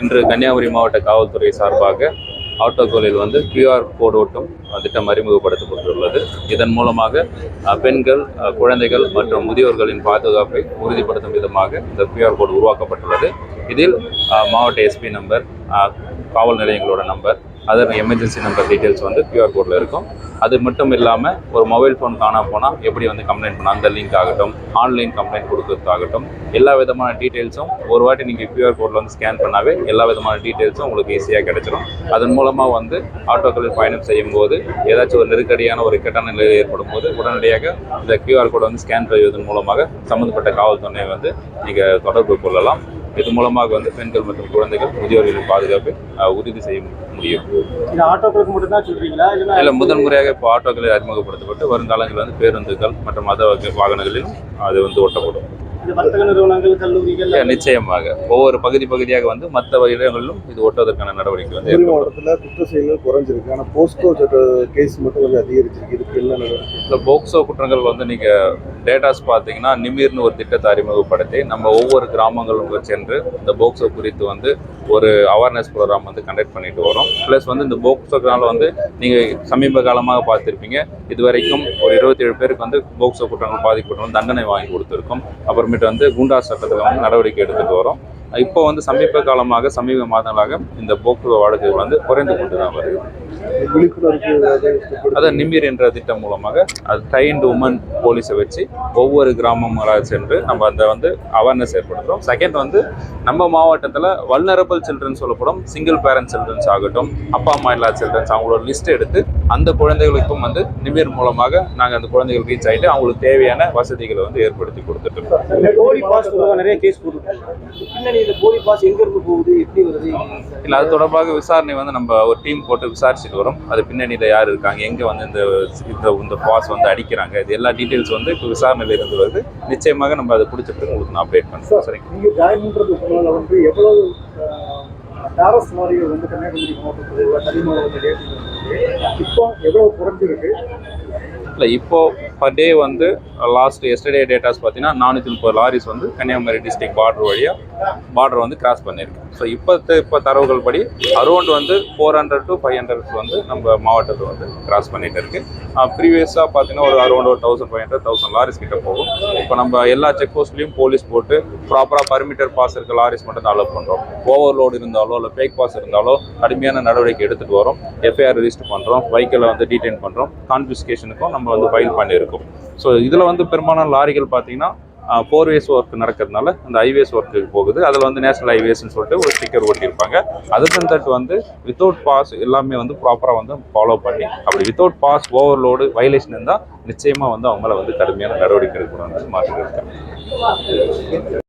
இன்று கன்னியாகுமரி மாவட்ட காவல்துறை சார்பாக ஆட்டோக்களில் வந்து கியூஆர் கோடு ஓட்டும் திட்டம் அறிமுகப்படுத்தப்பட்டுள்ளது இதன் மூலமாக பெண்கள் குழந்தைகள் மற்றும் முதியோர்களின் பாதுகாப்பை உறுதிப்படுத்தும் விதமாக இந்த கியூஆர் கோடு உருவாக்கப்பட்டுள்ளது. இதில் மாவட்ட எஸ்பி நம்பர் காவல் நிலையங்களோட number other emergency number details வந்து கியூஆர் கோடில் இருக்கும். அது மட்டும் இல்லாமல் ஒரு மொபைல் ஃபோன் காணாம போனால் எப்படி வந்து கம்ப்ளைண்ட் பண்ணால் அந்த லிங்க் ஆகட்டும் ஆன்லைன் கம்ப்ளைண்ட் கொடுக்கறதாகட்டும் எல்லா விதமான டீட்டெயில்ஸும் ஒரு வாட்டி நீங்கள் கியூஆர் கோடில் வந்து ஸ்கேன் பண்ணாவே எல்லா விதமான டீட்டெயில்ஸும் உங்களுக்கு ஈஸியாக கிடைச்சிடும் அதன் மூலமாக வந்து ஆட்டோக்களில் பயணம் செய்யும் போது ஏதாச்சும் ஒரு நெருக்கடியான ஒரு இக்கட்டான நிலை ஏற்படும் போது உடனடியாக இந்த கியூஆர் கோடை வந்து ஸ்கேன் செய்வதன் மூலமாக சம்மந்தப்பட்ட காவல்துறையை வந்து நீங்கள் தொடர்பு கொள்ளலாம். இது மூலமாக வந்து பெண்கள் மற்றும் குழந்தைகள் முதியோர்களின் பாதுகாப்பை உறுதி செய்ய முடியும். இந்த ஆட்டோக்களுக்கு மட்டும் தான் சொல்றீங்களா? இல்லைன்னா இதில் முதல் முறையாக இப்போ ஆட்டோக்களில் அறிமுகப்படுத்தப்பட்டு வருங்காலங்களில் வந்து பேருந்துகள் மற்றும் மத வகை வாகனங்களிலும் அது வந்து ஓட்டப்படும். இந்த வர்த்தக நிறுவனங்கள் கல்லூரிகள் இல்ல, நிச்சயமாக. ஒவ்வொரு பகுதி பகுதியாக வந்து மற்ற இடங்களிலும் இது ஓட்டுவதற்கான நடவடிக்கை வந்து மாவட்டத்தில் குற்ற செயல்கள் குறைஞ்சிருக்கு. ஆனால் போஸ்கோ சட்ட கேஸ் மட்டும் கொஞ்சம் அதிகரிச்சிருக்கு. இதுக்கு இந்த போக்சோ குற்றங்கள் வந்து நீங்கள் டேட்டாஸ் பார்த்தீங்கன்னா நிமிர்னு ஒரு திட்டத்தை அறிமுகப்படுத்தி நம்ம ஒவ்வொரு கிராமங்களும் சென்று இந்த போக்ஸோ குறித்து வந்து ஒரு அவேர்னஸ் ப்ரோக்ராம் வந்து கண்டக்ட் பண்ணிட்டு வரோம். ப்ளஸ் வந்து இந்த போக்சோனால வந்து நீங்கள் சமீப காலமாக பார்த்துருப்பீங்க. இது வரைக்கும் ஒரு இருபத்தேழு பேருக்கு வந்து போக்ஸோ குற்றங்கள் பாதிக்கப்பட்டவங்க தண்டனை வாங்கி கொடுத்துருக்கோம். அப்புறமேட்டு வந்து குண்டா சட்டத்தில் வந்து நடவடிக்கை எடுத்துகிட்டு வரோம். இப்போ வந்து சமீப காலமாக சமீப மாதங்களாக இந்த போக்குவரத்து வாடகைகள் வந்து குறைந்து கொண்டு தான் வருது. அதான் நிமிர் என்ற திட்டம் மூலமாக அது ட்ரைன்டு உமன் போலீஸை வச்சு ஒவ்வொரு கிராமங்களாக சென்று நம்ம அந்த வந்து அவேர்னஸ் ஏற்படுத்துகிறோம் செகண்ட் வந்து நம்ம மாவட்டத்தில் வல்னரபிள் சில்ட்ரன் சொல்லப்படும் சிங்கிள் பேரண்ட் சில்ட்ரன்ஸ் ஆகட்டும் அப்பா அம்மா இல்லாத சில்ட்ரன்ஸ் அவங்களோட லிஸ்ட் எடுத்து அந்த குழந்தைகளுக்கும் வந்து நிமிர் மூலமாக நாங்கள் அந்த குழந்தைகள் ரீச் ஆகிட்டு அவங்களுக்கு தேவையான வசதிகளை வந்து ஏற்படுத்தி கொடுத்துட்டு இருக்கோம். நிறைய கேஸ் இல்லை அது தொடர்பாக விசாரணை வந்து நம்ம ஒரு டீம் போட்டு விசாரிச்சுட்டு வரோம். அது பின்னணியில் யார் இருக்காங்க எங்கே வந்து இந்த இந்த இந்த பாஸ் வந்து அடிக்கிறாங்க இது எல்லா டீட்டெயில்ஸ் வந்து இப்போ விசாரணையில் இருந்து வருது. நிச்சயமாக நம்ம அதை பிடிச்சிட்டு உங்களுக்கு நான் அப்டேட் பண்ணுறேன் சரிங்க. டாரஸ் லாரிகள் வந்து கன்னியாகுமரி மாவட்டத்தில் தனி மாவட்டத்தில் இப்போ எவ்வளோ குறைஞ்சிருக்கு? இல்லை இப்போ பர் டே வந்து லாஸ்ட் எஸ்டர்டே டேட்டாஸ் பார்த்தீங்கன்னா நானூற்றி முப்பது லாரிஸ் வந்து கன்னியாகுமரி டிஸ்ட்ரிக்ட் பார்டர் வழியாக பார்டர் வந்து கிராஸ் பண்ணியிருக்கு ஸோ இப்போ இப்போ தரவுகள் படி அரௌண்ட் வந்து four hundred to five hundred வந்து நம்ம மாவட்டத்தில் வந்து கிராஸ் பண்ணிகிட்டு இருக்குது ப்ரீவியஸாக பார்த்தீங்கன்னா ஒரு அரௌண்ட் ஒரு thousand five hundred thousand lorries கிட்ட போகும். இப்போ நம்ம எல்லா செக் போஸ்ட்லேயும் போலீஸ் போட்டு ப்ராப்பராக பர்மிட்டர் பாஸ் இருக்க லாரிஸ் மட்டும் தான் அலோவ் பண்ணுறோம் ஓவர்லோடு இருந்தாலோ இல்லை ஃபேக் பாஸ் இருந்தாலோ கடுமையான நடவடிக்கை எடுத்துகிட்டு வரோம். எஃப்ஐஆர் ரிஜிஸ்டர் பண்ணுறோம் வெஹிக்கிளை வந்து டீடைன் பண்ணுறோம் கான்ஃபிஸ்கேஷனுக்கும் நம்ம வந்து ஃபைல் பண்ணியிருக்கோம் ஸோ இதில் வந்து வந்து பெரும்பாலான லாரிகள் பார்த்தீங்கன்னா ஃபோர் வேஸ் ஒர்க் நடக்கிறதுனால அந்த ஹைவேஸ் ஒர்க்குக்கு போகுது. அதில் வந்து நேஷனல் ஹைவேஸ்னு சொல்லிட்டு ஒரு ஸ்டிக்கர் ஒட்டியிருப்பாங்க. அதர் தட் வந்து வித்தவுட் பாஸ் எல்லாமே வந்து ப்ராப்பராக வந்து ஃபாலோ பண்ணி அப்படி வித்தவுட் பாஸ் ஓவர்லோடு வயலேஷன் இருந்தால் நிச்சயமாக வந்து அவங்கள வந்து கடுமையான நடவடிக்கை எடுக்கணும்னு மாற்றிட்டு இருக்காங்க.